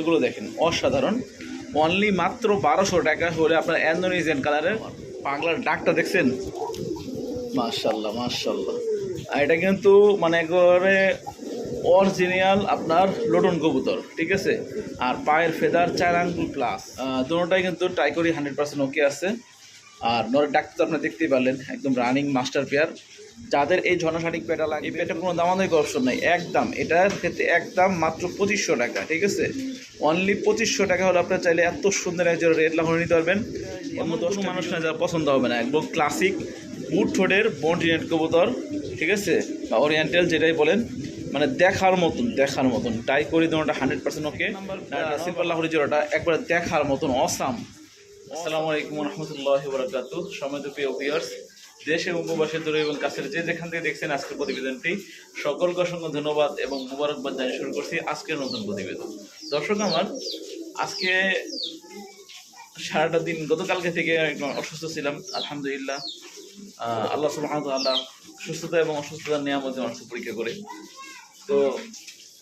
এগুলো দেখেন, অসাধারণ। অনলি মাত্র বারোশো টাকা হলে আপনার অ্যান্ডোনেজিয়ান কালারের পাগলার ডাকটা দেখছেন? মার্শাল্লাহ মার্শাল্লাহ আর এটা কিন্তু মানে একবারে অরিজিনাল আপনার লোটন কবুতর, ঠিক আছে? আর পায়ের ফেদার চার আঙ্গুল প্লাস দুটোটাই কিন্তু ট্রাই করি হান্ড্রেড পার্সেন্ট ওকে আছে। আর নরের ডাক্তার আপনি দেখতেই পারলেন, একদম রানিং মাস্টার পেয়ার যাদের এই ঝর্ণাশানিক পেটা লাগে এই পেটা কোনো দামাদামি অপশন নাই। একদম এটার ক্ষেত্রে একদম মাত্র পঁচিশশো টাকা ঠিক আছে? অনলি পঁচিশশো টাকা হলে আপনার চাইলে এত সুন্দর একজন রেড লাহোর নিতে পারবেন। মধ্যে কোনো মানুষ না যারা পছন্দ হবে না একদম ক্লাসিক বুট ঠোঁটের বন্টিনেট কবুতর ঠিক আছে? বা ওরিয়েন্টাল যেটাই বলেন মানে দেখার মতন দেখার মতন। টাই করি দোনোটা হান্ড্রেড পার্সেন্ট ওকে সিলভার লাহোরি জোড়াটা একবারে দেখার মতন অসাম আসসালামু আলাইকুম রহমতুল্লাহ বরাকাত সময় প্রিয় ভিউয়ার্স দেশে এবং প্রবাসী দূরে এবং কাছের যে যেখান থেকে দেখছেন আজকের প্রতিবেদনটি, সকলকে অসংখ্য ধন্যবাদ এবং মুবারকবাদ জানিয়ে শুরু করছি আজকের নতুন প্রতিবেদন। দর্শক আমার, আজকে সারাটা দিন, গতকালকে থেকে অসুস্থ ছিলাম, আলহামদুলিল্লাহ। আল্লাহ সুবহানাহু সুস্থতা এবং অসুস্থতার আমাদের মানুষ পরীক্ষা করে। তো,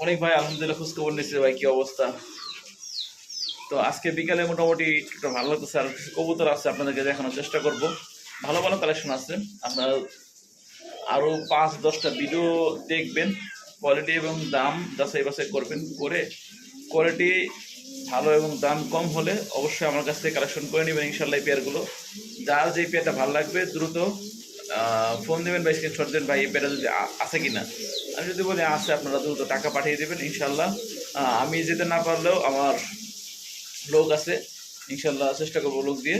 অনেক ভাই আলহামদুলিল্লাহ খোঁজ খবর নিচ্ছে ভাই, কি অবস্থা? তো আজকে বিকালে মোটামুটি একটু ভালো লাগতেছে, আর কবুতর আছে আপনাদেরকে দেখানোর চেষ্টা করব। ভালো ভালো কালেকশন আছে। আপনার আরও পাঁচ, দশটা ভিডিও দেখবেন। কোয়ালিটি এবং দাম যাচাই বাছাই করবেন করে। কোয়ালিটি ভালো এবং দাম কম হলে অবশ্যই আমার কাছ থেকে কালেকশন করে নেবেন ইনশাল্লাহ এই পেয়ারগুলো যার যে পেয়ারটা ভালো লাগবে, দ্রুত ফোন দেবেন বা স্ক্রিনশট দেবেন ভাই, এই পেয়ারটা যদি আছে কিনা। আমি যদি বলি আছে, আপনারা দ্রুত টাকা পাঠিয়ে দেবেন ইনশাল্লাহ আমি যেতে না পারলেও আমার লোক আছে ইনশাল্লাহ চেষ্টা করব লোক দিয়ে।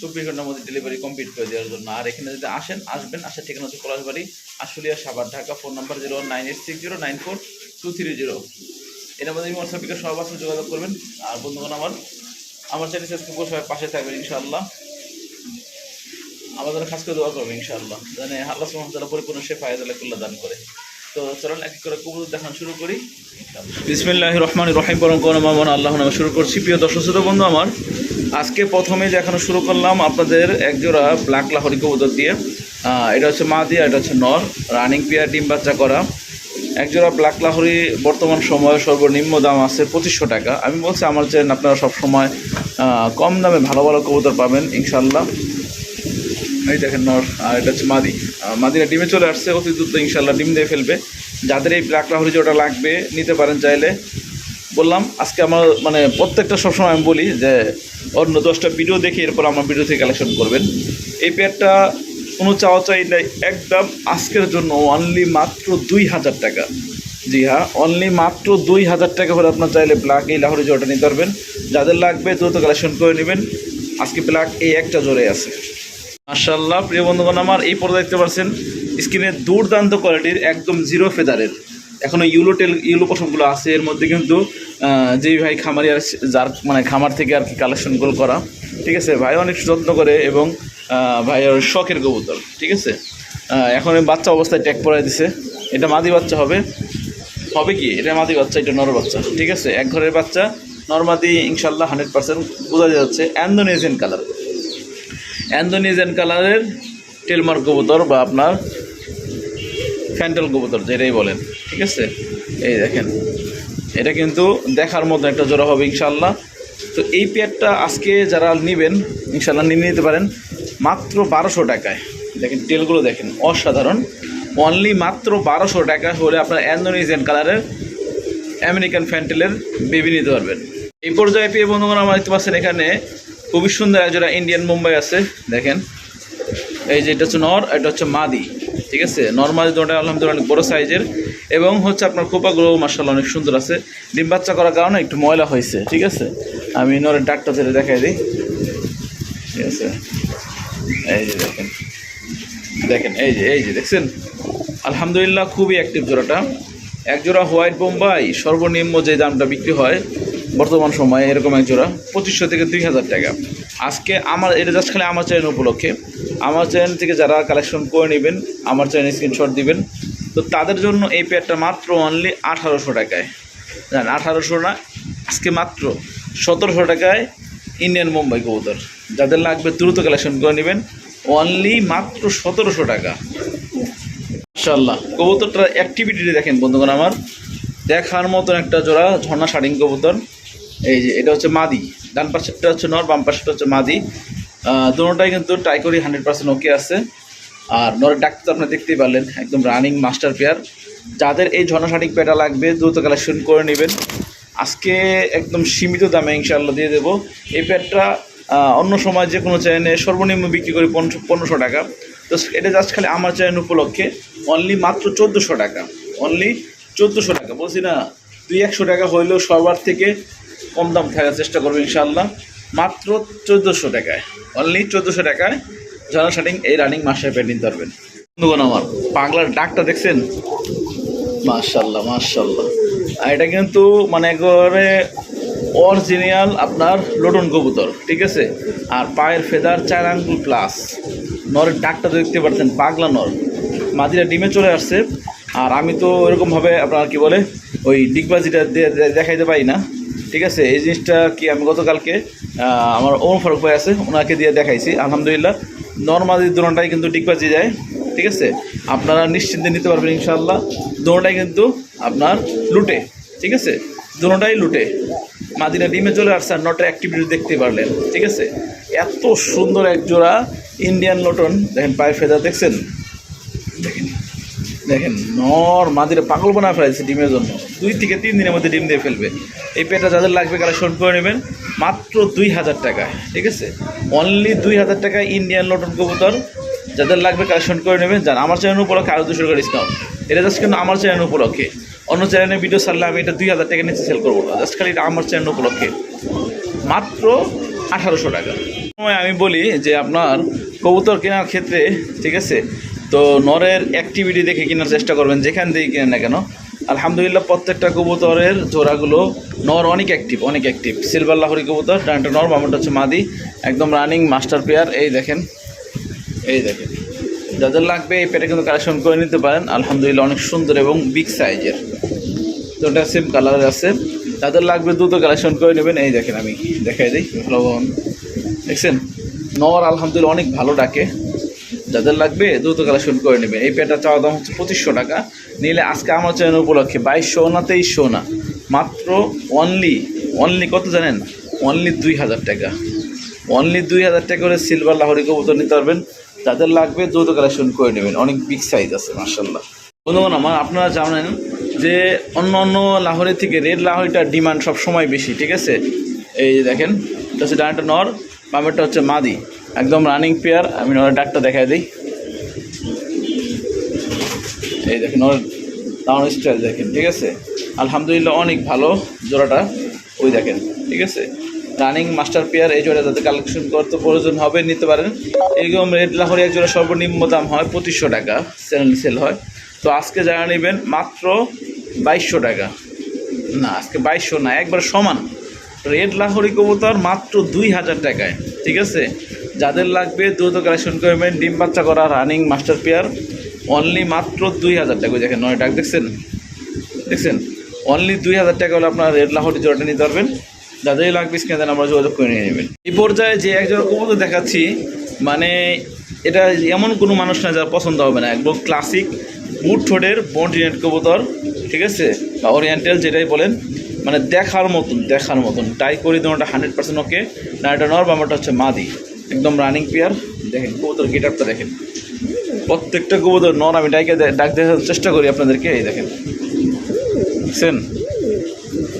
চব্বিশ ঘণ্টার মধ্যে ডেলিভারি কমপ্লিট করে দেওয়ার জন্য। আর এখানে যদি আসেন, আসবেন, আসার ঠিকানা হচ্ছে Palashbari, Ashulia Savar Dhaka phone number zero nine eight six zero nine four two three zero এর মধ্যে হোয়াটসঅ্যাপ বিকাশ সব আছে যোগাযোগ করবেন। আর বন্ধুগণ, আমার আমার চ্যানেল সাবস্ক্রাইব করে সবাই পাশে থাকবেন ইনশাআল্লাহ। আমাদের খাস করে দোয়া করবেন ইনশাআল্লাহ। জানে আল্লাহ সুবহানাহু পরিপূর্ণ সে ফায়দা কুল্লা দান করে। তো চলুন এক করে কবুতর দেখানো শুরু করি। বিসমিল্লাহ রহমান রহিম। পরম করম মামন আল্লাহ নামে শুরু করছি। প্রিয় দর্শক, শ্রোতা বন্ধু আমার আজকে প্রথমে দেখানো শুরু করলাম আপনাদের একজোড়া ব্ল্যাক লাহরি কবুতর দিয়ে। এটা হচ্ছে মা দিয়ে এটা হচ্ছে নর। রানিং পেয়ার ডিম বাচ্চা করা। একজোড়া ব্ল্যাক লাহরি বর্তমান সময়ে সর্বনিম্ন দাম আছে পঁচিশশো টাকা। আমি বলছি আমার চেন আপনারা সবসময় আহ, কম দামে ভালো ভালো কবুতর পাবেন ইনশাল্লাহ এই দেখেন নর আর এটা হচ্ছে মাদি। মাদিরা ডিমে চলে আসছে অতি দ্রুত ইনশাল্লাহ ডিম দিয়ে ফেলবে। যাদের এই ব্ল্যাক লাহরি যেটা লাগবে নিতে পারেন চাইলে। বললাম, আজকে আমার মানে প্রত্যেকটা সবসময় আমি বলি যে, অন্য দশটা ভিডিও দেখে এরপর আমার ভিডিও থেকে কালেকশন করবেন। এই পেয়ারটা কোনো চাওয়া চাই নাই, একদম আজকের জন্য অনলি মাত্র দুই হাজার টাকা। জি হ্যাঁ অনলি মাত্র দুই হাজার টাকা হলে আপনার চাইলে ব্ল্যাক এই লাহোরি জোড়াটা নিতে পারবেন। যাদের লাগবে দ্রুত কালেকশন করে নেবেন। আজকে ব্ল্যাক এই একটা জোরে আছে। মার্শাল্লাহ প্রিয় বন্ধুগণ আমার এই পর্দা দেখতে পাচ্ছেন। স্ক্রিনে দুর্দান্ত কোয়ালিটির একদম জিরো ফেদারের এখনও ইউলো টেল, ইউলো পশমগুলো আছে। এর মধ্যে কিন্তু যেই ভাই খামারি আর যার মানে খামার থেকে আর কি কালেকশনগুলো করা, ঠিক আছে? ভাই অনেক যত্ন করে এবং ভাইয়ের শখের কবুতর, ঠিক আছে? এখন বাচ্চা অবস্থায় ট্যাগ পরাই দিছে। এটা মাদি বাচ্চা হবে। হবে কি? এটা মাদি বাচ্চা, এটা নর বাচ্চা, ঠিক আছে? এক ঘরের বাচ্চা নর্মাদি ইনশাল্লাহ হান্ড্রেড পার্সেন্ট বোঝা যাচ্ছে অ্যান্ডোনেজিয়ান কালার। অ্যান্ডোনেজিয়ান কালারের টেলমার্ক কবুতর বা আপনার ফ্যান্টেল কবুতর, যেটাই বলেন, ঠিক আছে? এই দেখেন, এটা কিন্তু দেখার মতো একটা জোড়া হবে ইনশাল্লাহ তো এই পেয়ারটা আজকে যারা নেবেন ইনশাল্লাহ নিয়ে নিতে পারেন, মাত্র বারোশো টাকায়। দেখেন টেলগুলো দেখেন, অসাধারণ। অনলি মাত্র বারোশো টাকা হলে আপনার অ্যান্ডোনেজিয়ান কালারের আমেরিকান ফ্যান্টেলের বেবি নিতে পারবেন। এই পর্যায়ে পেয়ে বন্ধুগণ, আমার দেখতে পাচ্ছেন এখানে খুবই সুন্দর একজোড়া ইন্ডিয়ান মুম্বাই আছে। দেখেন, এই যে এটা হচ্ছে নর, এটা হচ্ছে মাদি। ঠিক আছে? নর্মাল দুটো আলহামদুলিল্লাহ অনেক বড়ো সাইজের এবং হচ্ছে আপনার খোপাগুলো মার্শাল্লাহ অনেক সুন্দর আছে। ডিম বাচ্চা করার কারণে একটু ময়লা হয়েছে, ঠিক আছে? আমি নরের ডাকটা ধরে দেখাই দিই। ঠিক আছে? এই যে দেখেন। দেখেন, এই যে এই যে, দেখছেন? আলহামদুলিল্লাহ খুবই অ্যাক্টিভ জোড়াটা। এক জোড়া হোয়াইট বোম্বাই সর্বনিম্ন যে দামটা বিক্রি হয়, বর্তমান সময়ে এরকম এক জোড়া পঁচিশশো থেকে দুই হাজার টাকা। আজকে আমার, এটা জাস্ট খালি আমার চ্যানেল উপলক্ষে। আমার চ্যানেল থেকে যারা কালেকশন করে নেবেন, আমার চ্যানেল স্ক্রিনশট দিবেন, তো তাদের জন্য এই পেয়ারটা মাত্র অনলি আঠারোশো টাকায়। জান আঠারোশো না, আজকে মাত্র সতেরোশো টাকায় ইন্ডিয়ান মুম্বাই কবুতর। যাদের লাগবে দ্রুত কালেকশন করে নেবেন অনলি মাত্র সতেরোশো টাকা। মাশাল্লাহ কবুতরটার অ্যাক্টিভিটি দেখেন বন্ধুগণ আমার। দেখার মতন একটা জোড়া ঝর্ণা শাড়িং কবুতর। এই যে, এটা হচ্ছে মাদি। ডান পাশেরটা হচ্ছে নর, বাম পাশেরটা হচ্ছে মাদি দুটোটাই কিন্তু ট্রাই করি হান্ড্রেড পার্সেন্ট ওকে আছে। আর নরের ডাক্তার তো আপনারা দেখতেই পারলেন, একদম রানিং মাস্টার পেয়ার যাদের এই ঝর্ণাশাটিক পেটা লাগবে, দ্রুত কালেকশন করে নেবেন। আজকে একদম সীমিত দামে ইনশাল্লাহ দিয়ে দেবো। এই প্যাডটা অন্য সময় যে কোনো চ্যানেলে সর্বনিম্ন বিক্রি করি পনেরোশো টাকা। তো এটা জাস্ট খালি আমার চ্যানেল উপলক্ষে অনলি মাত্র চোদ্দোশো টাকা। অনলি চোদ্দোশো টাকা। বলছি না, দুই একশো টাকা হইলেও সবার থেকে কম দাম থাকার চেষ্টা করব ইনশাল্লাহ মাত্র চোদ্দোশো টাকায়। অনলি চোদ্দোশো টাকায় ঝর্ণা শাটিং এই রানিং মাসে প্যান্ট নিতে পারবেন বন্ধুগণ আমার, পাগলার ডাকটা দেখছেন? মার্শাল্লাহ মার্শাল্লাহ আর এটা কিন্তু মানে একবারে অরিজিনাল আপনার লোটন কবুতর, ঠিক আছে? আর পায়ের ফেদার চার আঙ্গুল প্লাস নরের ডাকটা দেখতে পাচ্ছেন, পাগলা নর। মাদিরা ডিমে চলে আসছে। আর আমি তো এরকমভাবে আপনার কি বলে, ওই ডিগবাজিটা দেখাইতে পারি না। ঠিক আছে, এই জিনিসটা কি আমি গতকালকে আমার ওম ফারুক ভাই আছে, ওনাকে দিয়ে দেখাইছি, আলহামদুলিল্লাহ। নর্মালি দুটাই কিন্তু ডিগবাজি যায়, ঠিক আছে? আপনারা নিশ্চিন্তে নিতে পারবেন ইনশাল্লাহ দুটাই কিন্তু আপনার লুটে, ঠিক আছে? দুটাই লুটে। মাদিনা ডিমে চলে আসছে, আর নটের অ্যাক্টিভিটি দেখতে পারলেন, ঠিক আছে? এত সুন্দর এক জোড়া ইন্ডিয়ান লটন, দেখেন পায়ে ফেদা দেখছেন? দেখেন দেখেন, নর মাদিরা পাগল বানা ফেলাইছে ডিমের জন্য, দুই থেকে তিন দিনের মধ্যে ডিম দিয়ে ফেলবে। এই পেটা যাদের লাগবে কালেকশন করে নেবেন, মাত্র দুই হাজার টাকায়, ঠিক আছে? অনলি দুই হাজার টাকায় ইন্ডিয়ান লটন কবুতর যাদের লাগবে কালেকশন করে নেবেন যান আমার চ্যানেল উপলক্ষে আরও দুশো টাকা ডিসকাউন্ট এটা জাস্ট কিন্তু আমার চ্যানেল উপলক্ষে। অন্য চ্যানেলে ভিডিও ছাড়লে আমি এটা দুই হাজার টাকা নিচে সেল করব না জাস্ট খালি এটা আমার চ্যানেল উপলক্ষে। মাত্র আঠারোশো টাকা। সময় আমি বলি যে আপনার কবুতর কেনার ক্ষেত্রে, ঠিক আছে? তো নরের অ্যাক্টিভিটি দেখে কেনার চেষ্টা করবেন, যেখান থেকে কেনেন না কেন। আলহামদুলিল্লাহ, প্রত্যেকটা কবুতরের জোড়াগুলো নর অনেক অ্যাক্টিভ অনেক অ্যাক্টিভ সিলভার লাহরি কবুতর, ডানটা নর, বামটা হচ্ছে মাদি। একদম রানিং মাস্টার পেয়ার এই দেখেন এই দেখেন। যাদের লাগবে এই পেটে কিন্তু কালেকশন করে নিতে পারেন। আলহামদুলিল্লাহ, অনেক সুন্দর এবং বিগ সাইজের ওটা সেম কালারের আছে। যাদের লাগবে দ্রুত কালেকশন করে নেবেন। এই দেখেন আমি দেখাই দিই ভালো দেখছেন? নর আলহামদুলিল্লাহ অনেক ভালো ডাকে। যাদের লাগবে দ্রুত কালেকশন করে নেবেন এই পেটা চাওয়া দাম হচ্ছে পঁচিশশো টাকা। নিলে আজকে আমার চ্যানেল উপলক্ষে বাইশশো না তেইশশো না, মাত্র অনলি অনলি কত জানেন? অনলি দুই হাজার টাকা। অনলি দুই হাজার টাকা করে সিলভার লাহরি কবুতর নিতে পারবেন। যাদের লাগবে দ্রুত কালেকশন করে নেবেন। অনেক বিগ সাইজ আছে মার্শাল্লাহ বন্ধুগণ, আমার আপনারা জানেন যে অন্য অন্য লাহোরের থেকে রেড লাহরিটার ডিমান্ড সব সময় বেশি, ঠিক আছে? এই দেখেন, এটা হচ্ছে ডানটা নর, বামেরটা হচ্ছে মাদি। একদম রানিং পেয়ার আমি নরের ডাকটা দেখাই দিই। এই দেখেন নর দাউন স্টাইল দেখেন, ঠিক আছে? আলহামদুলিল্লাহ অনেক ভালো জোড়াটা, ওই দেখেন, ঠিক আছে? রানিং মাস্টার পেয়ার এই জোড়া যাতে কালেকশন করতে প্রয়োজন হবে, নিতে পারেন। এইরকম রেড লাহরি এক জোড়া সর্বনিম্ন দাম হয় পঁচিশশো টাকা সেল সেল হয়। তো আজকে যারা নেবেন, মাত্র বাইশশো টাকা। না, আজকে বাইশশো না, একবার সমান। রেড লাহরি কবুতর মাত্র দুই হাজার টাকায়, ঠিক আছে? যাদের লাগবে দ্রুত কালেকশন করবেন ডিম বাচ্চা করা রানিং মাস্টার পেয়ার অনলি মাত্র দুই হাজার টাকা। দেখেন, নয় টাকা দেখছেন? দেখছেন? অনলি দুই হাজার টাকা হলে আপনার রেড লাহরি জোড়াটা নিতে পারবেন। যাদেরই লাগবে স্ক্রিনে দেন আমরা যোগাযোগ করে নিয়ে নেবেন। এই পর্যায়ে যে একজন কবুতর দেখাচ্ছি মানে এটা এমন কোনো মানুষ না যার পছন্দ হবে না। একদম ক্লাসিক বুট ঠোঁটের বন্টিনেট কবুতর, ঠিক আছে? বা ওরিয়েন্টাল যেটাই বলেন মানে দেখার মতন দেখার মতন। টাই করি দোনোটা হান্ড্রেড পার্সেন্ট ওকে না, এটা নর বামাটা হচ্ছে মাদি। একদম রানিং পেয়ার দেখেন, কবুতর গেট আপটা দেখেন। প্রত্যেকটা কবুতর নন আমি ডাইকে ডাক দেখার চেষ্টা করি আপনাদেরকে, এই দেখেন। দেখছেন?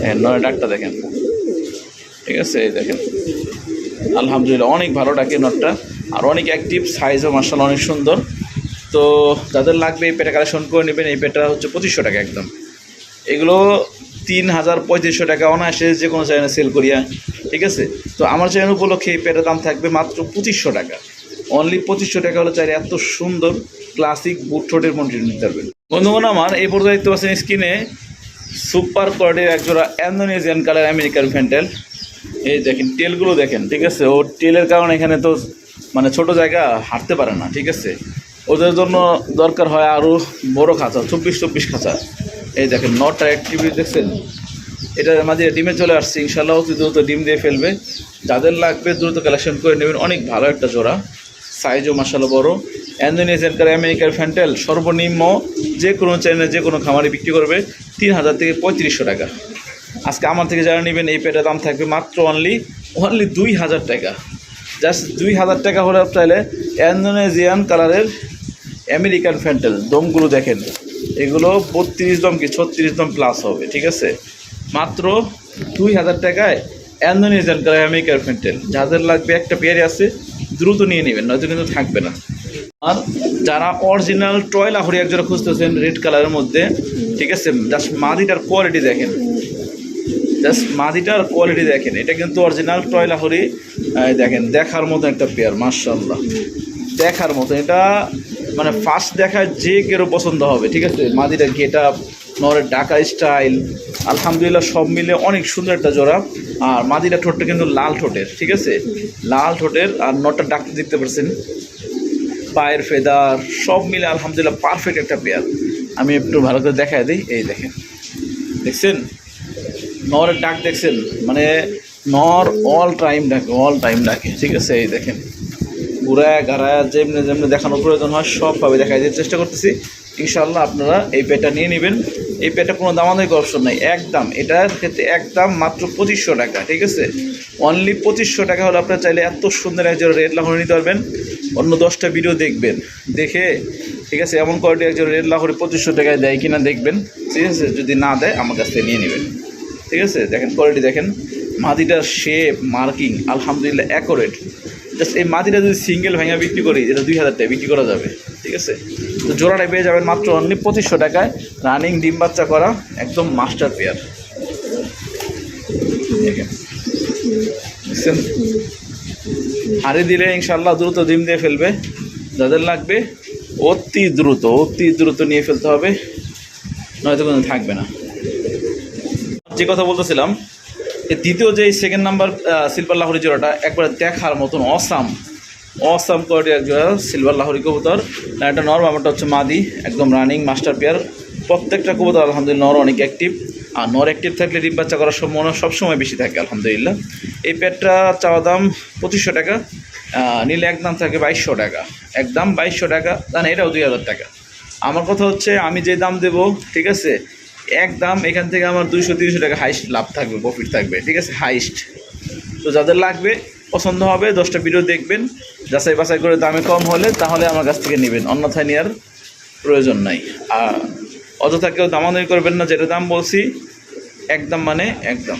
হ্যাঁ নয় ডাকটা দেখেন। ঠিক আছে, এই দেখেন। আলহামদুলিল্লাহ, অনেক ভালো ডাকে নটটা আর অনেক অ্যাক্টিভ সাইজও মার্শাল অনেক সুন্দর। তো যাদের লাগবে এই পেটা কালেকশন করে নেবেন, এই পেটা হচ্ছে পঁচিশশো টাকা একদম। এগুলো তিন হাজার পঁয়ত্রিশশো টাকা অনায়াসে যে কোনো চ্যানেলে সেল করিয়া, ঠিক আছে? তো আমার চ্যানেল উপলক্ষে এই পেটার দাম থাকবে মাত্র পঁচিশশো টাকা। অনলি পঁচিশশো টাকা হলে চাই এত সুন্দর ক্লাসিক বুট ঠোঁটের মন্ত্রী নিতে পারবেন। বন্ধুগণ, আমার এই পর্যায়ে দেখতে পাচ্ছেন স্ক্রিনে সুপার কোয়ালিটির একজোড়া অ্যান্ডোনেজিয়ান কালার আমেরিকান ফ্যান্টেল এই দেখেন টেলগুলো দেখেন, ঠিক আছে? ও টেলের কারণে এখানে তো মানে ছোট জায়গা, হাঁটতে পারে না, ঠিক আছে? ওদের জন্য দরকার হয় আরও বড় খাঁচা, চব্বিশ চব্বিশ খাঁচা। এই দেখেন, নটটা অ্যাক্টিভিটি দেখছেন? এটার মাঝে ডিমে চলে আসছে, ইনশাল্লাহ অতি দ্রুত ডিম দিয়ে ফেলবে। যাদের লাগবে দ্রুত কালেকশন করে নেবেন। অনেক ভালো একটা জোড়া সাইজও মাসালো বড়। অ্যান্ডোনেশিয়ান কার আমেরিকার ফ্যান্টেল সর্বনিম্ন যে কোনো চ্যানেলে যে কোনো খামারে বিক্রি করবে তিন হাজার থেকে পঁয়ত্রিশশো টাকা। আজকে আমার থেকে যারা নেবেন, এই পেটের দাম থাকবে মাত্র অনলি অনলি দুই হাজার টাকা। জাস্ট দুই হাজার টাকা হলে চাইলে ইন্দোনেজিয়ান কালারের আমেরিকান ফ্যান্টেল দমগুলো দেখেন। এগুলো বত্রিশ দম কি ছত্রিশ দম প্লাস হবে, ঠিক আছে? মাত্র দুই হাজার টাকায় ইন্দোনেজিয়ান কালার আমেরিকান ফ্যান্টেল যাদের লাগবে একটা পেয়ারে আছে, দ্রুত নিয়ে নেবেন, নয়তো কিন্তু থাকবে না। আর যারা অরিজিনাল টয় লাহরি একজোড়া খুঁজতেছেন রেড কালারের মধ্যে, ঠিক আছে? জাস্ট মাদিটার কোয়ালিটি দেখেন। জাস্ট মাদিটার কোয়ালিটি দেখেন। এটা কিন্তু অরিজিনাল টয় লাহরি দেখেন, দেখার মতো একটা পেয়ার মার্শাল্লাহ দেখার মতো। এটা মানে ফার্স্ট দেখায় যে কেউ পছন্দ হবে, ঠিক আছে? মাদিটার গেট আপ নরের ডাকা স্টাইল আলহামদুলিল্লাহ সব মিলে অনেক সুন্দর একটা জোড়া। আর মাদিটা ঠোঁটটা কিন্তু লাল ঠোঁটের, ঠিক আছে? লাল ঠোঁটের, আর নটটা ডাকতে দেখতে পাচ্ছেন পায়ের ফেদার, সব মিলে আলহামদুলিল্লাহ পারফেক্ট একটা পেয়ার আমি একটু ভালো করে দেখাই দিই, এই দেখেন। দেখছেন? নরের ডাক দেখছেন? মানে নর অল টাইম ডাকে অল টাইম ডাকে, ঠিক আছে? এই দেখেন। ঘুরায় গাড়ায় যেমনি যেমনি দেখানোর প্রয়োজন হয়, সবভাবে দেখাই দিতে চেষ্টা করতেছি। ইনশাল্লাহ আপনারা এই পেটা নিয়ে নেবেন। এই পেটা কোনো দামাদামি অপশন নাই। একদম, এটার ক্ষেত্রে একদম মাত্র পঁচিশশো টাকা, ঠিক আছে? অনলি পঁচিশশো টাকা হলে আপনারা চাইলে এত সুন্দর একজন রেড লাহরি নিতে পারবেন। অন্য দশটা ভিডিও দেখবেন, দেখে, ঠিক আছে? এমন কোয়ালিটি একজন রেড লাহরি পঁচিশশো টাকায় দেয় কিনা দেখবেন। ঠিক আছে? যদি না দেয়, আমার কাছ থেকে নিয়ে নেবেন। ঠিক আছে? দেখেন কোয়ালিটি দেখেন। মাদিটার শেপ মার্কিং আলহামদুলিল্লাহ অ্যাকোরেট জাস্ট এই মাটিটা যদি সিঙ্গেল ভাঙা বিক্রি করি এটা দুই হাজার টাকা বিক্রি করা যাবে, ঠিক আছে? তো জোড়াটা পেয়ে যাবেন মাত্র অনলি পঁচিশশো টাকায় রানিং ডিম বাচ্চা করা একদম মাস্টার পেয়ার দেখছেন? হাড়ি দিলে ইনশাল্লাহ দ্রুত ডিম দিয়ে ফেলবে। যাদের লাগবে অতি দ্রুত অতি দ্রুত নিয়ে ফেলতে হবে। নয়তো কোনো থাকবে না। যে কথা বলতেছিলাম দ্বিতীয় যে সেকেন্ড নাম্বার সিলভার লাহরি জোড়াটা, একবারে দেখার মতন অসাম অসাম কোয়ালিটি এক জোড়া সিলভার লাহরি কবুতর। না, এটা নর আমারটা হচ্ছে মাদি, একদম রানিং মাস্টার পেয়ার প্রত্যেকটা কবুতর, আলহামদুলিল্লাহ, নর অনেক অ্যাক্টিভ আর নর অ্যাক্টিভ থাকলে ডিম বাচ্চা করার সম্ভাবনা সবসময় বেশি থাকে, আলহামদুলিল্লাহ। এই পেটটা চাওয়া দাম পঁচিশশো টাকা নিলে একদম থাকে বাইশশো টাকা। একদম বাইশশো টাকা জান এটাও দুই হাজার টাকা। আমার কথা হচ্ছে, আমি যে দাম দেব, ঠিক আছে এক দাম এখান থেকে আমার দুইশো, তিনশো টাকা হাইস্ট লাভ থাকবে প্রফিট থাকবে, ঠিক আছে? হাইস্ট তো যাদের লাগবে, পছন্দ হবে, দশটা ভিডিও দেখবেন, যাচাই বাছাই করে দামে কম হলে তাহলে আমার কাছ থেকে নেবেন, অন্যথায় নেওয়ার প্রয়োজন নাই। আর অযথা কেউ দামাদামি করবেন না, যেটা দাম বলছি, একদম মানে একদম।